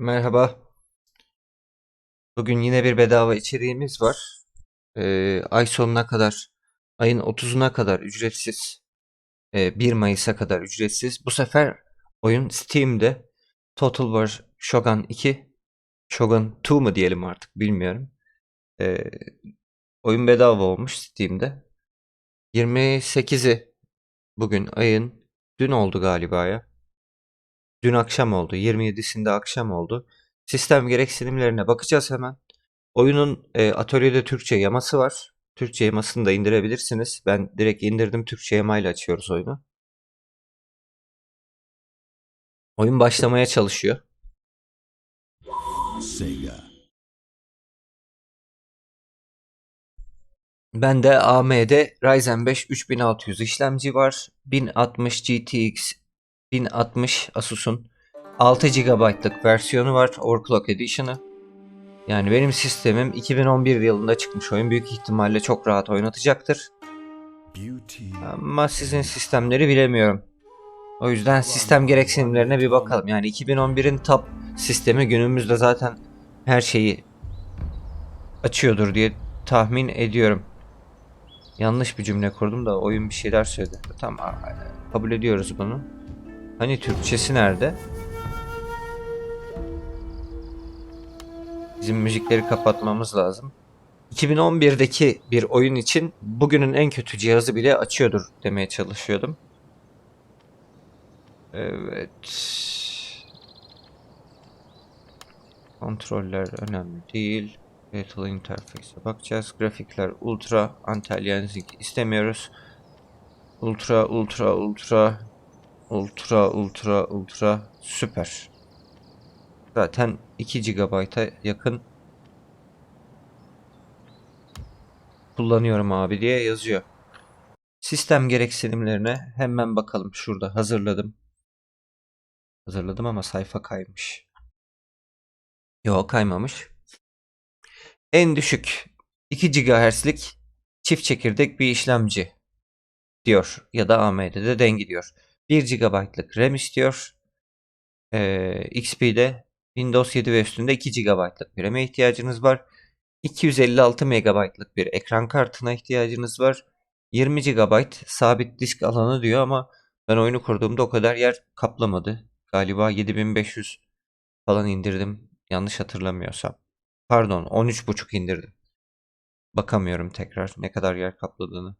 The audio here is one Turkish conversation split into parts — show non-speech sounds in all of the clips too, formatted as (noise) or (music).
Merhaba. Bugün yine bir bedava içeriğimiz var. Ee, ay sonuna kadar, ayın 30'una kadar ücretsiz. Ee, 1 Mayıs'a kadar ücretsiz. Bu sefer oyun Steam'de Total War Shogun 2, Shogun 2 mu diyelim artık bilmiyorum. Ee, oyun bedava olmuş Steam'de. 28'i bugün ayın dün oldu galiba ya. Dün akşam oldu. 27'sinde akşam oldu. Sistem gereksinimlerine bakacağız hemen. Oyunun e, atölyede Türkçe yaması var. Türkçe yamasını da indirebilirsiniz. Ben direkt indirdim. Türkçe yamayla açıyoruz oyunu. Oyun başlamaya çalışıyor. Sega. Bende AMD Ryzen 5 3600 işlemci var. 1060 GTX 1060 Asus'un 6 GB'lık versiyonu var. Overclock Edition'ı. Yani benim sistemim 2011 yılında çıkmış oyun. Büyük ihtimalle çok rahat oynatacaktır. Ama sizin sistemleri bilemiyorum. O yüzden sistem gereksinimlerine bir bakalım. Yani 2011'in top sistemi günümüzde zaten her şeyi açıyordur diye tahmin ediyorum. Yanlış bir cümle kurdum da oyun bir şeyler söyledi. Tamam kabul ediyoruz bunu. Hani Türkçesi nerede? Bizim müzikleri kapatmamız lazım. 2011'deki bir oyun için bugünün en kötü cihazı bile açıyordur demeye çalışıyordum. Evet. Kontroller önemli değil. Battle Interface'e bakacağız. Grafikler ultra, anti-aliasing istemiyoruz. Ultra, ultra, ultra, ultra, ultra, ultra, süper. Zaten 2 GB'a yakın kullanıyorum abi diye yazıyor. Sistem gereksinimlerine hemen bakalım. Şurada hazırladım. Hazırladım ama sayfa kaymış. Yok kaymamış. En düşük 2 GHz'lik çift çekirdek bir işlemci diyor. Ya da AMD'de dengi diyor. 1 GB'lık RAM istiyor. Ee, XP'de Windows 7 ve üstünde 2 GB'lık bir RAM'e ihtiyacınız var. 256 MB'lık bir ekran kartına ihtiyacınız var. 20 GB sabit disk alanı diyor ama ben oyunu kurduğumda o kadar yer kaplamadı. Galiba 7500 falan indirdim. Yanlış hatırlamıyorsam. Pardon 13.5 indirdim. Bakamıyorum tekrar ne kadar yer kapladığını.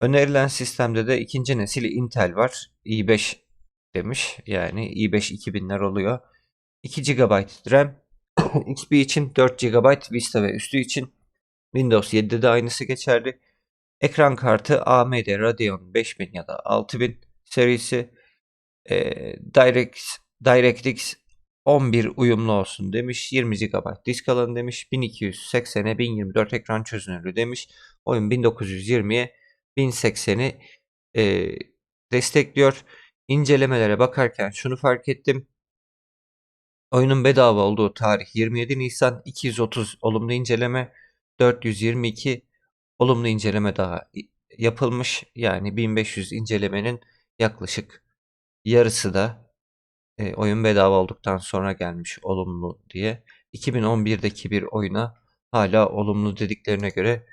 Önerilen sistemde de ikinci nesil Intel var. i5 demiş. Yani i5 2000'ler oluyor. 2 GB RAM. (coughs) XP için 4 GB. Vista ve üstü için Windows 7'de de aynısı geçerli. Ekran kartı AMD Radeon 5000 ya da 6000 serisi. Ee, Direct, DirectX 11 uyumlu olsun demiş. 20 GB disk alanı demiş. 1280'e 1024 ekran çözünürlüğü demiş. Oyun 1920'ye 1080'i e, destekliyor. İncelemelere bakarken şunu fark ettim. Oyunun bedava olduğu tarih 27 Nisan 230 olumlu inceleme 422 olumlu inceleme daha yapılmış. Yani 1500 incelemenin yaklaşık yarısı da e, oyun bedava olduktan sonra gelmiş olumlu diye. 2011'deki bir oyuna hala olumlu dediklerine göre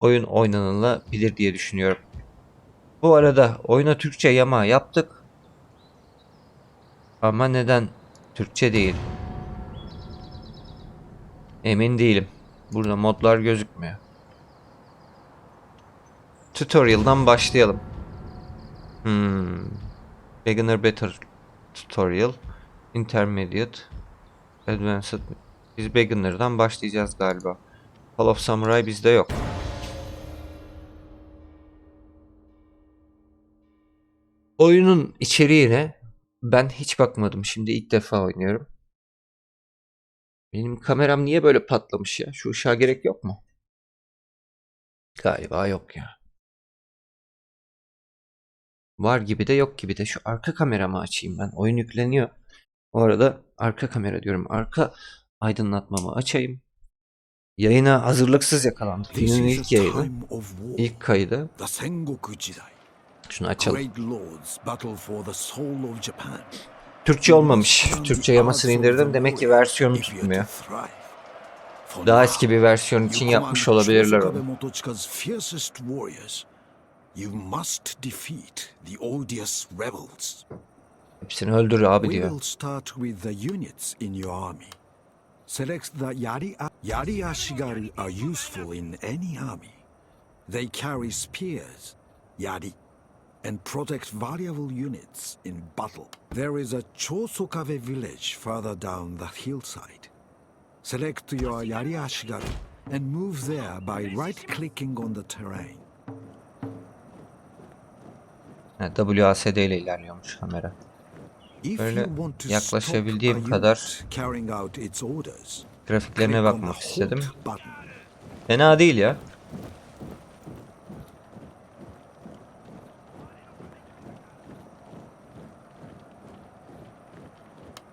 oyun oynanılabilir diye düşünüyorum. Bu arada oyuna Türkçe yama yaptık. Ama neden Türkçe değil? Emin değilim. Burada modlar gözükmüyor. Tutorial'dan başlayalım. Hmm. Beginner Better Tutorial. Intermediate. Advanced. Biz Beginner'dan başlayacağız galiba. Call of Samurai bizde yok. Oyunun içeriğine ben hiç bakmadım. Şimdi ilk defa oynuyorum. Benim kameram niye böyle patlamış ya? Şu ışığa gerek yok mu? Galiba yok ya. Var gibi de yok gibi de. Şu arka kameramı açayım ben. Oyun yükleniyor. O arada arka kamera diyorum. Arka aydınlatmamı açayım. Yayına hazırlıksız yakalandık. This Filmin ilk yayını. ilk kaydı. Şunu açalım. Türkçe olmamış. Türkçe yamasını indirdim. Demek ki versiyonu tutmuyor. Daha eski bir versiyon için yapmış olabilirler onu. Hepsini öldür abi diyor. Select the Yari Yari Ashigaru are useful in any army. They carry spears, Yari, and protect valuable units in battle. There is a Chosokave village further down the hillside. Select your Yari Ashigaru and move there by right-clicking on the terrain. WASD ile ilerliyormuş kamera. Böyle yaklaşabildiğim kadar Grafiklerine bakmak istedim. Fena değil ya.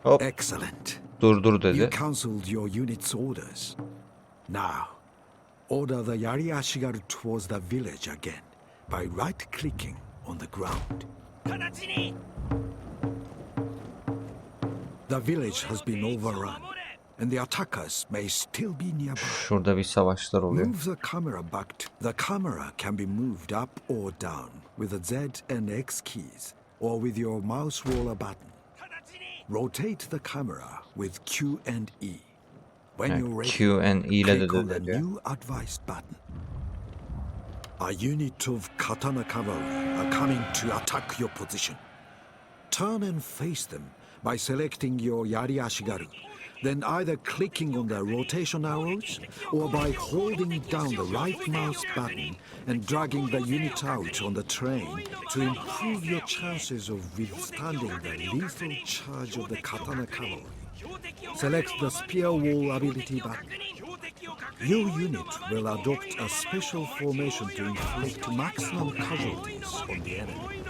Hop Excellent. durdur You dedi. cancelled your unit's orders. Now, order the Yari Ashigaru towards the village again by right-clicking on the ground. The village has been overrun, and the attackers may still be nearby. Şurada bir savaşlar oluyor. Move the camera back. To, the camera can be moved up or down with the Z and X keys, or with your mouse roller button. Rotate the camera with Q and E. When Yani you're ready, Q and E click on the new advice button. A unit of katana cavalry are coming to attack your position. Turn and face them by selecting your Yari Ashigaru, then either clicking on their rotation arrows or by holding down the right mouse button and dragging the unit out on the train to improve your chances of withstanding the lethal charge of the katana cavalry. Select the spear wall ability button. Your unit will adopt a special formation to inflict maximum casualties on the enemy.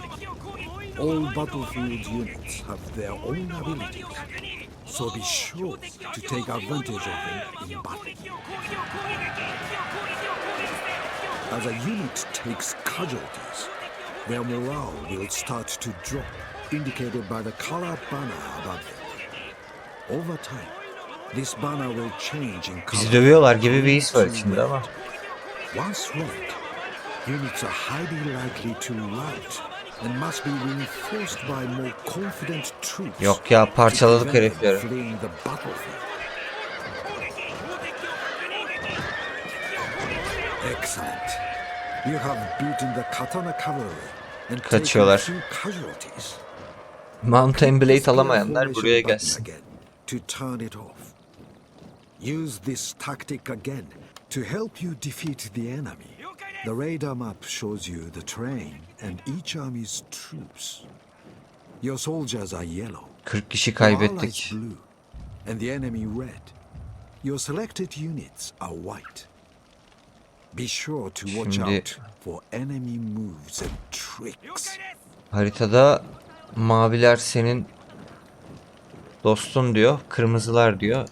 All battlefield units have their own abilities, so be sure to take advantage of them in battle. As a unit takes casualties, their morale will start to drop, indicated by the color banner above them. Over time, this banner will change in Bizi color. dövüyorlar gibi bir his var içinde ama. Once red, units are highly likely to rout Yok ya parçaladık herifleri. fleeing the battlefield. Excellent. You have beaten the katana cavalry and taken Kaçıyorlar. Mountain Blade alamayanlar buraya gelsin. Use this tactic again to help you defeat the enemy. The radar map shows you the terrain and each army's troops. Your soldiers are yellow. 40 kişi kaybettik. blue, and the enemy red. Your selected units are white. Be sure to watch out for enemy moves and tricks. Haritada maviler senin dostun diyor. Kırmızılar diyor.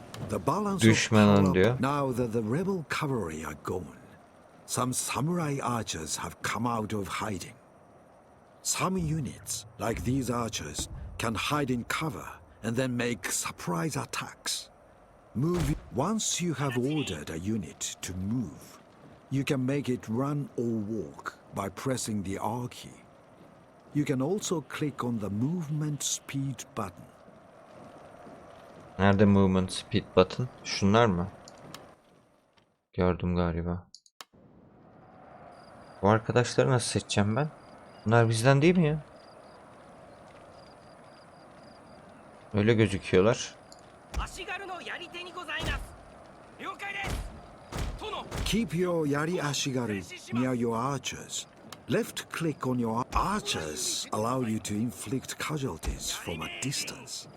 Düşmanın diyor. now that the rebel cavalry are gone. Some samurai archers have come out of hiding. Some units, like these archers, can hide in cover and then make surprise attacks. Move once you have ordered a unit to move, you can make it run or walk by pressing the R key. You can also click on the movement speed button. Nerede movement speed button? Şunlar mı? Gördüm galiba. Bu arkadaşları nasıl seçeceğim ben? Bunlar bizden değil mi ya? Öyle gözüküyorlar. Keep your yari ashigaru near your archers. Left click on your archers allow you to inflict casualties from a distance.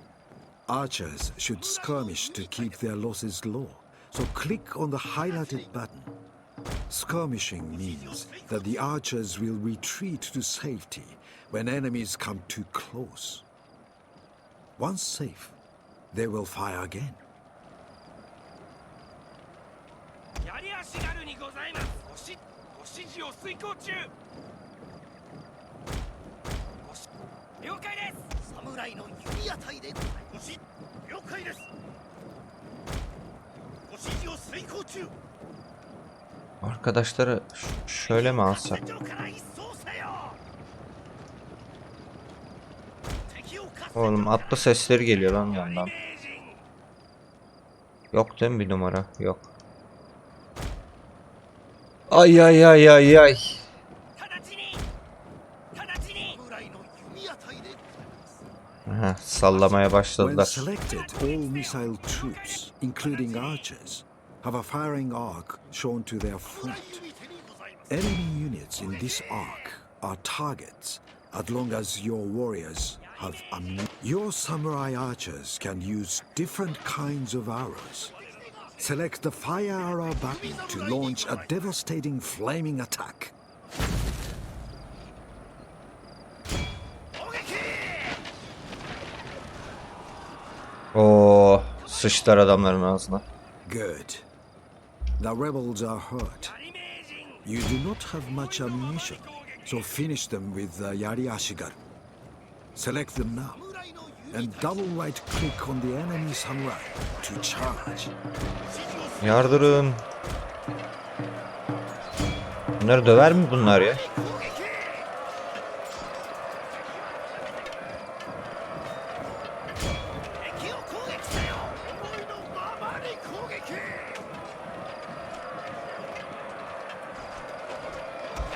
Archers should skirmish to keep their losses low. So click on the highlighted button Skirmishing means that the archers will retreat to safety when enemies come too close. Once safe, they will fire again. Arkadaşları şöyle mi alsak? Oğlum atlı sesleri geliyor lan yandan. Yok değil mi bir numara? Yok. Ay ay ay ay ay. Aha, sallamaya başladılar. have a firing arc shown to their front. Enemy units in this arc are targets as long as your warriors have amnesia. Your samurai archers can use different kinds of arrows. Select the fire arrow button to launch a devastating flaming attack. O sıçtılar adamların ağzına. Good. The rebels are hurt. You do not have much ammunition, so finish them with uh, the Yariashigar. Select them now, and double right click on the enemy samurai to charge. Yardırın. Bunları döver mi bunlar ya?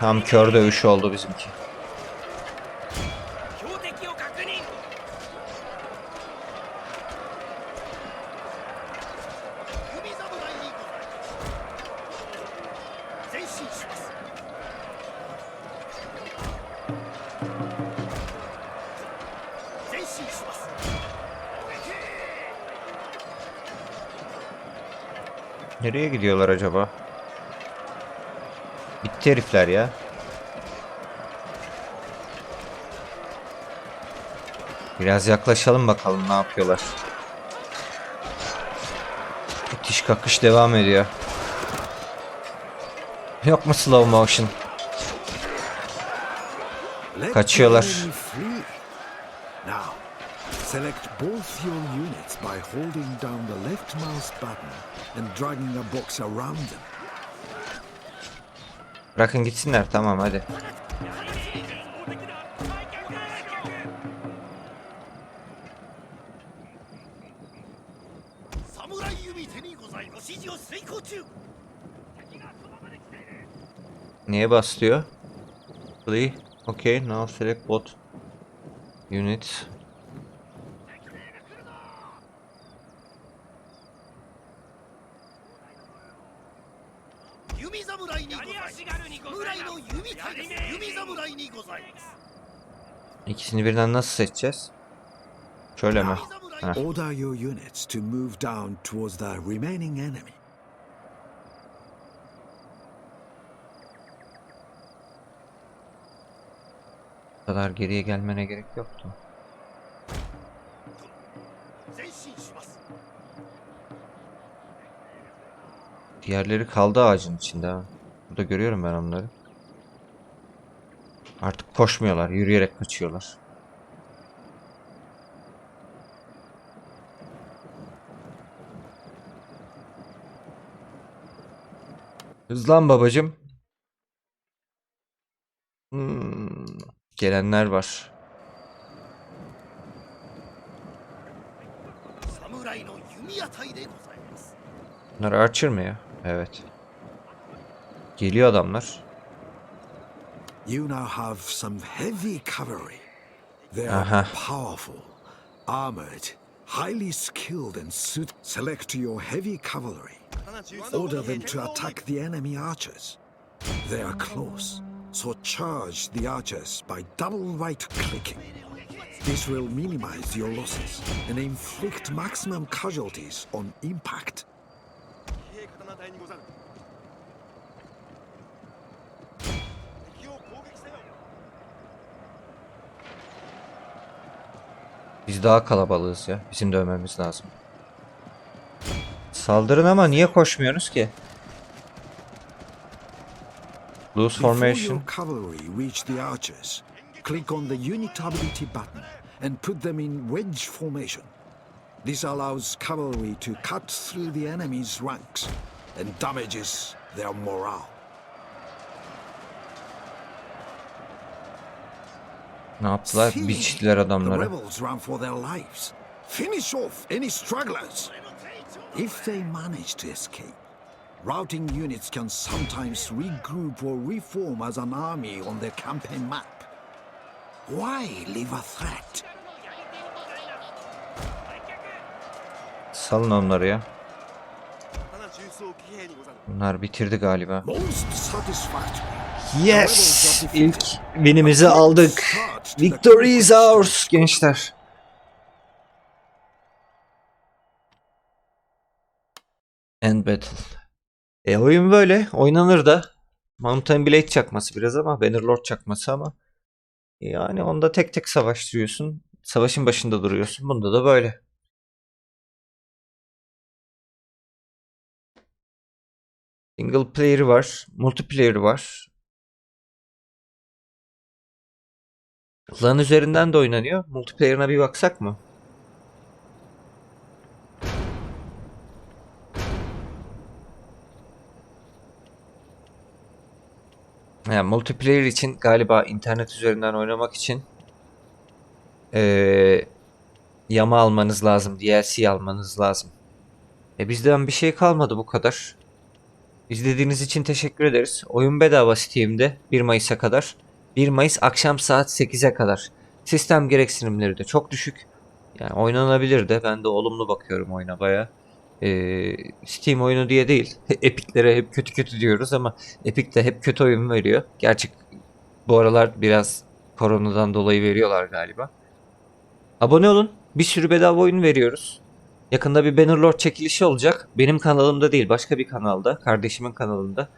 Tam kör dövüş oldu bizimki. Nereye gidiyorlar acaba? Bitti herifler ya. Biraz yaklaşalım bakalım ne yapıyorlar. İtiş kakış devam ediyor. Yok mu slow motion? Kaçıyorlar. select both your units by holding down the left mouse button and dragging a box around them. Bırakın gitsinler tamam hadi. Neye bas diyor? Play. Okay, now select bot unit. İkisini birden nasıl seçeceğiz? Şöyle mi? Order your units to move down towards the remaining enemy. Bu kadar geriye gelmene gerek yoktu. Diğerleri kaldı ağacın içinde. Burada görüyorum ben onları. Artık koşmuyorlar, yürüyerek kaçıyorlar. Hızlan babacım. Hmm, gelenler var. Bunlar Archer mı ya? Evet. Geliyor adamlar. You now have some heavy cavalry. They are Aha. powerful, armored, highly skilled, and suit. Select your heavy cavalry. Order them to attack the enemy archers. They are close, so charge the archers by double right clicking. This will minimize your losses and inflict maximum casualties on impact. Biz daha kalabalığız ya. Bizim dövmemiz lazım. Saldırın ama niye koşmuyorsunuz ki? Loose formation. your cavalry reach the archers, click on the unit ability button and put them in wedge formation. This allows cavalry to cut through the enemy's ranks and damages their morale. Ne yaptılar? Biçtiler the adamları. rebels run for their lives. Finish off any stragglers. If they manage to escape, routing units can sometimes regroup or reform as an army on their campaign map. Why leave a threat? Salın onları ya. Bunlar bitirdi galiba. Yes! İlk winimizi aldık. Victory is ours gençler. End battle. E oyun böyle. Oynanır da. Mountain Blade çakması biraz ama Bannerlord çakması ama yani onda tek tek savaştırıyorsun. Savaşın başında duruyorsun. Bunda da böyle. Single player var. Multiplayer var. LAN üzerinden de oynanıyor. Multiplayer'ına bir baksak mı? Yani multiplayer için galiba internet üzerinden oynamak için eee, yama almanız lazım. DLC almanız lazım. E bizden bir şey kalmadı bu kadar. İzlediğiniz için teşekkür ederiz. Oyun bedava Steam'de 1 Mayıs'a kadar. 1 Mayıs akşam saat 8'e kadar. Sistem gereksinimleri de çok düşük. Yani oynanabilir de. Ben de olumlu bakıyorum oyuna baya. Ee, Steam oyunu diye değil. (laughs) Epic'lere hep kötü kötü diyoruz ama Epic de hep kötü oyun veriyor. Gerçi bu aralar biraz koronadan dolayı veriyorlar galiba. Abone olun. Bir sürü bedava oyun veriyoruz. Yakında bir Bannerlord çekilişi olacak. Benim kanalımda değil, başka bir kanalda, kardeşimin kanalında.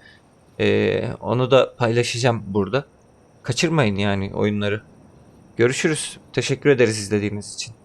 Ee, onu da paylaşacağım burada. Kaçırmayın yani oyunları. Görüşürüz. Teşekkür ederiz izlediğiniz için.